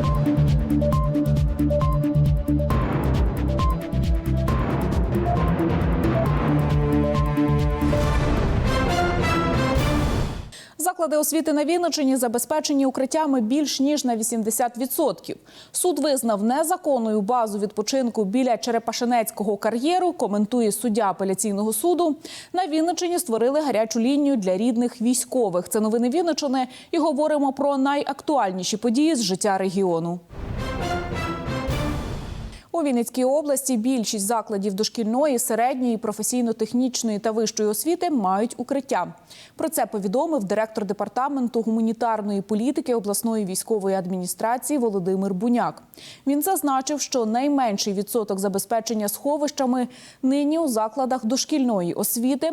Thank you. Заклади освіти на Вінниччині забезпечені укриттями більш ніж на 80%. Суд визнав незаконною базу відпочинку біля Черепашинецького кар'єру. Коментує суддя апеляційного суду. На Вінниччині створили гарячу лінію для рідних військових. Це новини Вінниччини. І говоримо про найактуальніші події з життя регіону. У Вінницькій області більшість закладів дошкільної, середньої, професійно-технічної та вищої освіти мають укриття. Про це повідомив директор департаменту гуманітарної політики обласної військової адміністрації Володимир Буняк. Він зазначив, що найменший відсоток забезпечення сховищами нині у закладах дошкільної освіти,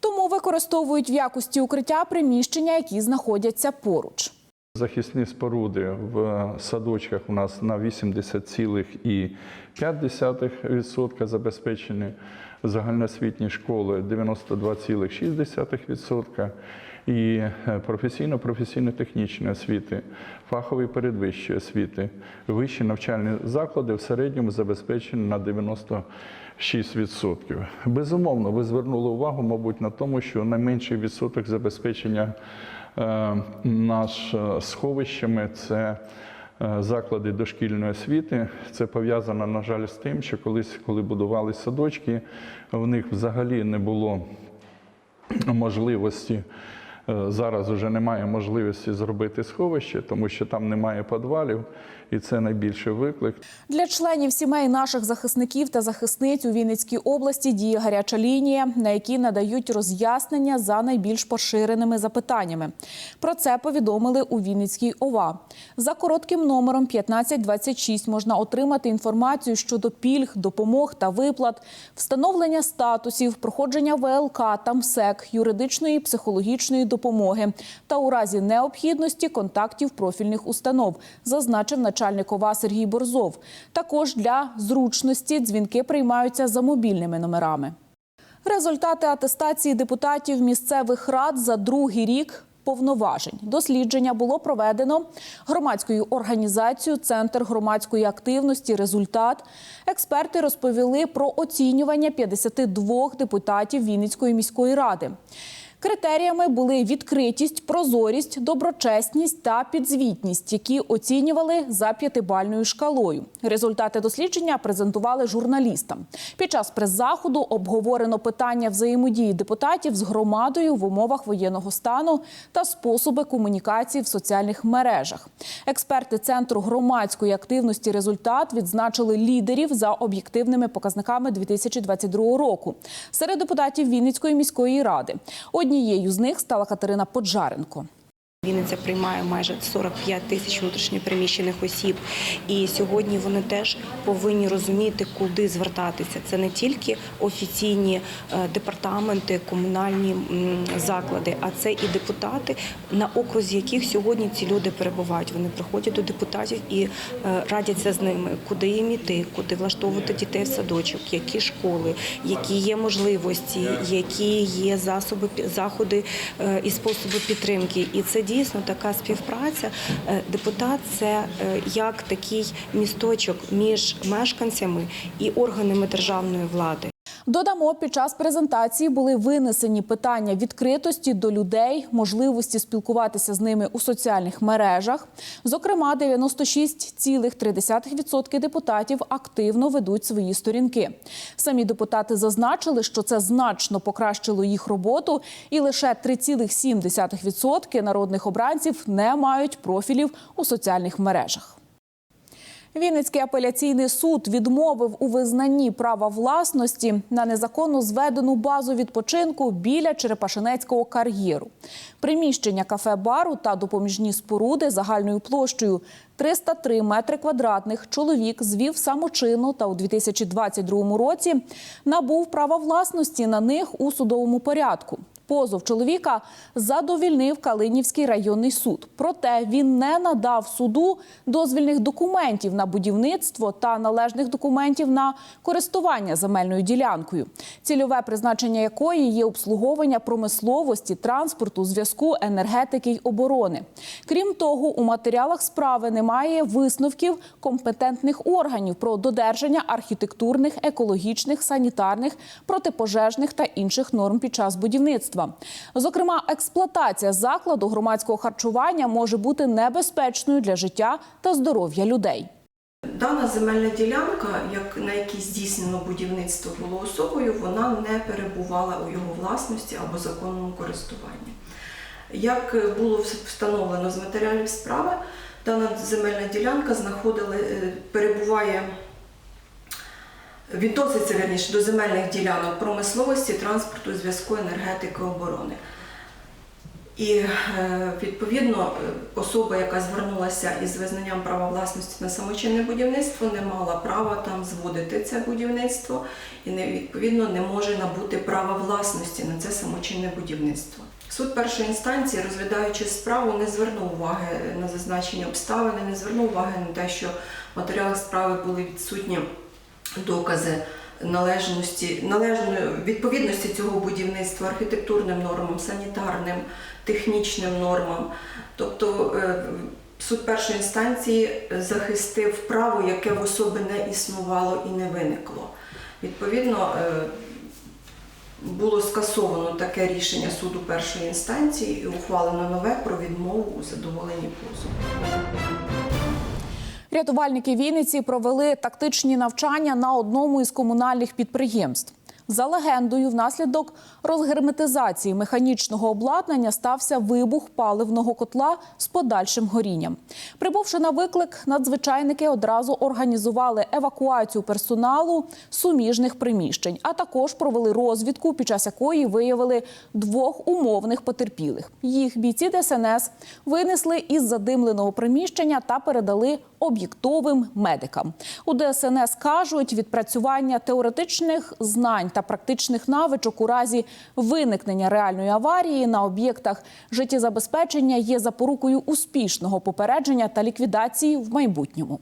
тому використовують в якості укриття приміщення, які знаходяться поруч. Захисні споруди в садочках у нас на 80,5% забезпечені, загальноосвітні школи 92,6% і е, професійно-професійно-технічні освіти, фахові передвищі освіти, вищі навчальні заклади в середньому забезпечені на 96%. Безумовно, ви звернули увагу, мабуть, на тому, що найменший відсоток забезпечення наш е, сховищами це е, заклади дошкільної освіти. Це пов'язано, на жаль, з тим, що колись, коли будували садочки, в них взагалі не було можливості. Е, Зараз вже немає можливості зробити сховище, тому що там немає підвалів, і це найбільший виклик. Для членів сімей наших захисників та захисниць у Вінницькій області діє гаряча лінія, на якій надають роз'яснення за найбільш поширеними запитаннями. Про це повідомили у Вінницькій ОВА. За коротким номером 1526 можна отримати інформацію щодо пільг, допомог та виплат, встановлення статусів, проходження ВЛК та МСЕК, юридичної психологічної допомоги та у разі необхідності контактів профільних установ, зазначив начальник ОВА Сергій Борзов. Також для зручності дзвінки приймаються за мобільними номерами. Результати атестації депутатів місцевих рад за другий рік повноважень. Дослідження було проведено громадською організацією Центр громадської активності. Результат експерти розповіли про оцінювання 52 депутатів Вінницької міської ради. Критеріями були відкритість, прозорість, доброчесність та підзвітність, які оцінювали за п'ятибальною шкалою. Результати дослідження презентували журналістам. Під час прес-заходу обговорено питання взаємодії депутатів з громадою в умовах воєнного стану та способи комунікації в соціальних мережах. Експерти центру громадської активності результат відзначили лідерів за об'єктивними показниками 2022 року серед депутатів Вінницької міської ради. Однією з них стала Катерина Поджаренко. Вінниця приймає майже 45 тисяч внутрішньопереміщених осіб, і сьогодні вони теж повинні розуміти, куди звертатися. Це не тільки офіційні е, департаменти, комунальні заклади, а це і депутати, на окрузі яких сьогодні ці люди перебувають. Вони приходять до депутатів і е, радяться з ними, куди їм іти, куди влаштовувати дітей в садочок, які школи, які є можливості, які є засоби заходи е, і способи підтримки. І це дійсно така співпраця. Е, Депутат це е, як такий місточок між мешканцями і органами державної влади. Додамо, під час презентації були винесені питання відкритості до людей, можливості спілкуватися з ними у соціальних мережах. Зокрема, 96,3% депутатів активно ведуть свої сторінки. Самі депутати зазначили, що це значно покращило їх роботу, і лише 3,7% народних обранців не мають профілів у соціальних мережах. Вінницький апеляційний суд відмовив у визнанні права власності на незаконно зведену базу відпочинку біля Черепашинецького кар'єру. Приміщення кафе-бару та допоміжні споруди загальною площею 303 метри квадратних чоловік звів самочинно та у 2022 році набув права власності на них у судовому порядку. Позов чоловіка задовільнив Калинівський районний суд. Проте він не надав суду дозвільних документів на будівництво та належних документів на користування земельною ділянкою, цільове призначення якої є обслуговування промисловості, транспорту, зв'язку, енергетики й оборони. Крім того, у матеріалах справи немає висновків компетентних органів про додержання архітектурних, екологічних, санітарних, протипожежних та інших норм під час будівництва. Зокрема, експлуатація закладу громадського харчування може бути небезпечною для життя та здоров'я людей. Дана земельна ділянка, як на якій здійснено будівництво було особою, вона не перебувала у його власності або законному користуванні. Як було встановлено з матеріалів справи, дана земельна ділянка знаходили, е, перебуває, відноситься верніше до земельних ділянок промисловості, транспорту, зв'язку, енергетики, оборони. І е, відповідно особа, яка звернулася із визнанням права власності на самочинне будівництво, не мала права там зводити це будівництво і не відповідно не може набути права власності на це самочинне будівництво. Суд першої інстанції, розглядаючи справу, не звернув уваги на зазначені обставини, не звернув уваги на те, що в матеріалах справи були відсутні докази належності, належної відповідності цього будівництва архітектурним нормам, санітарним, технічним нормам. Тобто е, суд першої інстанції захистив право, яке в особи не існувало і не виникло. Відповідно, е, було скасовано таке рішення суду першої інстанції і ухвалено нове про відмову у задоволенні позову. Рятувальники Вінниці провели тактичні навчання на одному із комунальних підприємств. За легендою, внаслідок розгерметизації механічного обладнання стався вибух паливного котла з подальшим горінням. Прибувши на виклик, надзвичайники одразу організували евакуацію персоналу суміжних приміщень, а також провели розвідку, під час якої виявили двох умовних потерпілих. Їх бійці ДСНС винесли із задимленого приміщення та передали об'єктовим медикам. У ДСНС кажуть, відпрацювання теоретичних знань та практичних навичок у разі виникнення реальної аварії на об'єктах життєзабезпечення є запорукою успішного попередження та ліквідації в майбутньому.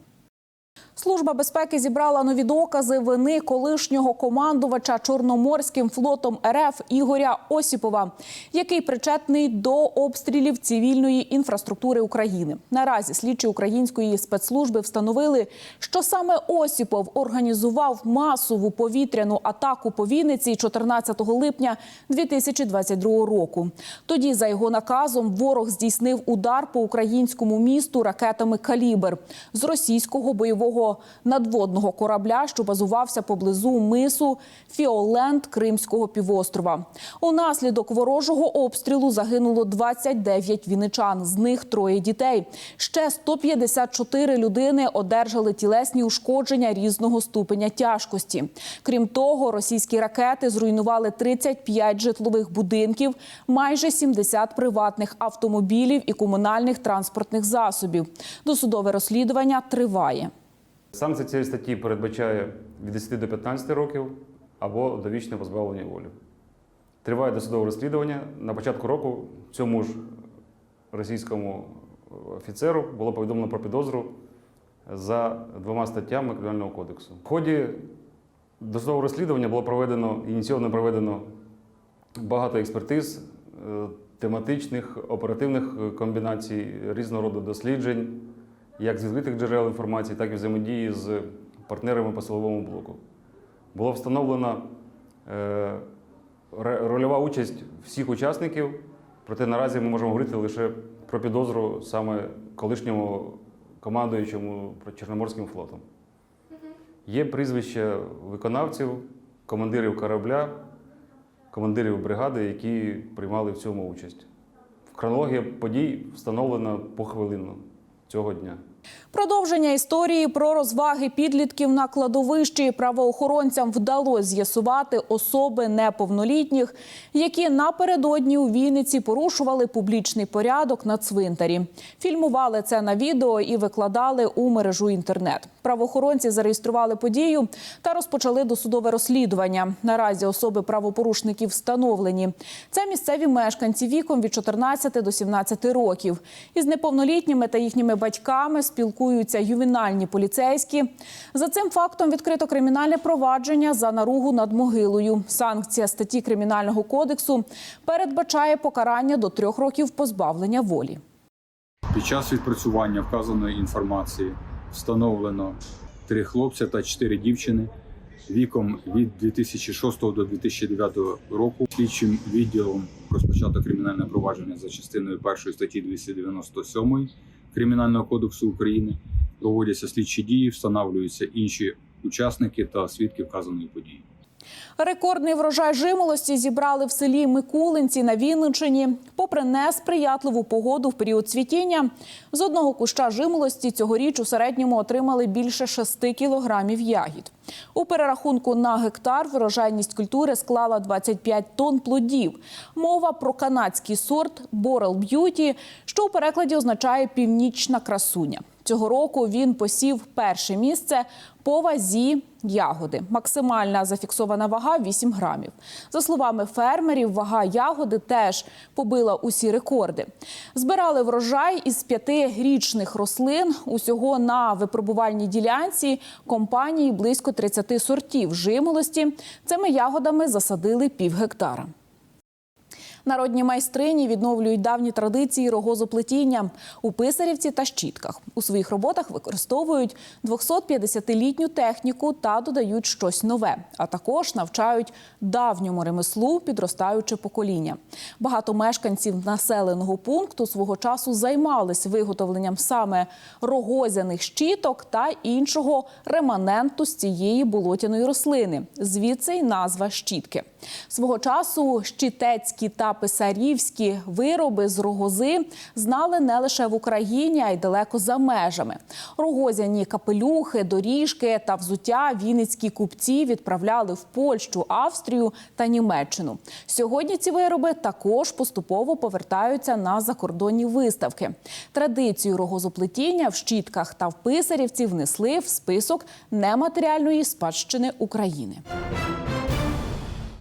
Служба безпеки зібрала нові докази вини колишнього командувача Чорноморським флотом РФ Ігоря Осіпова, який причетний до обстрілів цивільної інфраструктури України. Наразі слідчі української спецслужби встановили, що саме Осіпов організував масову повітряну атаку по Вінниці 14 липня 2022 року. Тоді, за його наказом, ворог здійснив удар по українському місту ракетами Калібр з російського бойового надводного корабля, що базувався поблизу мису Фіоленд Кримського півострова. Унаслідок ворожого обстрілу загинуло 29 вінничан, з них троє дітей. Ще 154 людини одержали тілесні ушкодження різного ступеня тяжкості. Крім того, російські ракети зруйнували 35 житлових будинків, майже 70 приватних автомобілів і комунальних транспортних засобів. Досудове розслідування триває. Санкція цієї статті передбачає від 10 до 15 років або довічне позбавлення волі. Триває досудове розслідування. На початку року цьому ж російському офіцеру було повідомлено про підозру за двома статтями Кримінального кодексу. В ході досудового розслідування було проведено, ініційовано проведено багато експертиз, е, тематичних, оперативних комбінацій, різного роду досліджень як з відкритих джерел інформації, так і взаємодії з партнерами по силовому блоку. Було встановлено е, рольова участь всіх учасників, проте наразі ми можемо говорити лише про підозру саме колишньому командуючому Чорноморським флотом. Є прізвища виконавців, командирів корабля, командирів бригади, які приймали в цьому участь. Хронологія подій встановлена похвилинно цього дня. Продовження історії про розваги підлітків на кладовищі правоохоронцям вдалося з'ясувати особи неповнолітніх, які напередодні у Вінниці порушували публічний порядок на цвинтарі. Фільмували це на відео і викладали у мережу інтернет. Правоохоронці зареєстрували подію та розпочали досудове розслідування. Наразі особи правопорушників встановлені. Це місцеві мешканці віком від 14 до 17 років. Із неповнолітніми та їхніми батьками спілкуються ювенальні поліцейські. За цим фактом відкрито кримінальне провадження за наругу над могилою. Санкція статті кримінального кодексу передбачає покарання до трьох років позбавлення волі. Під час відпрацювання вказаної інформації встановлено три хлопця та чотири дівчини віком від 2006 до 2009 року. Слідчим відділом розпочато кримінальне провадження за частиною першої статті 297 Кримінального кодексу України. Проводяться слідчі дії, встановлюються інші учасники та свідки вказаної події. Рекордний врожай жимолості зібрали в селі Микулинці на Вінниччині. Попри несприятливу погоду в період цвітіння, з одного куща жимолості цьогоріч у середньому отримали більше 6 кілограмів ягід. У перерахунку на гектар врожайність культури склала 25 тонн плодів. Мова про канадський сорт Борел Б'юті, що у перекладі означає північна красуня. Цього року він посів перше місце по вазі ягоди. Максимальна зафіксована вага 8 грамів. За словами фермерів, вага ягоди теж побила усі рекорди. Збирали врожай із п'ятирічних рослин. Усього на випробувальній ділянці компанії близько 30 сортів жимолості. Цими ягодами засадили пів гектара. Народні майстрині відновлюють давні традиції рогозоплетіння у писарівці та щітках. У своїх роботах використовують 250-літню техніку та додають щось нове, а також навчають давньому ремеслу підростаюче покоління. Багато мешканців населеного пункту свого часу займались виготовленням саме рогозяних щіток та іншого реманенту з цієї болотяної рослини. Звідси й назва щітки. Свого часу щитецькі та писарівські вироби з рогози знали не лише в Україні, а й далеко за межами. Рогозяні капелюхи, доріжки та взуття вінницькі купці відправляли в Польщу, Австрію та Німеччину. Сьогодні ці вироби також поступово повертаються на закордонні виставки. Традицію рогозоплетіння в щітках та в писарівці внесли в список нематеріальної спадщини України.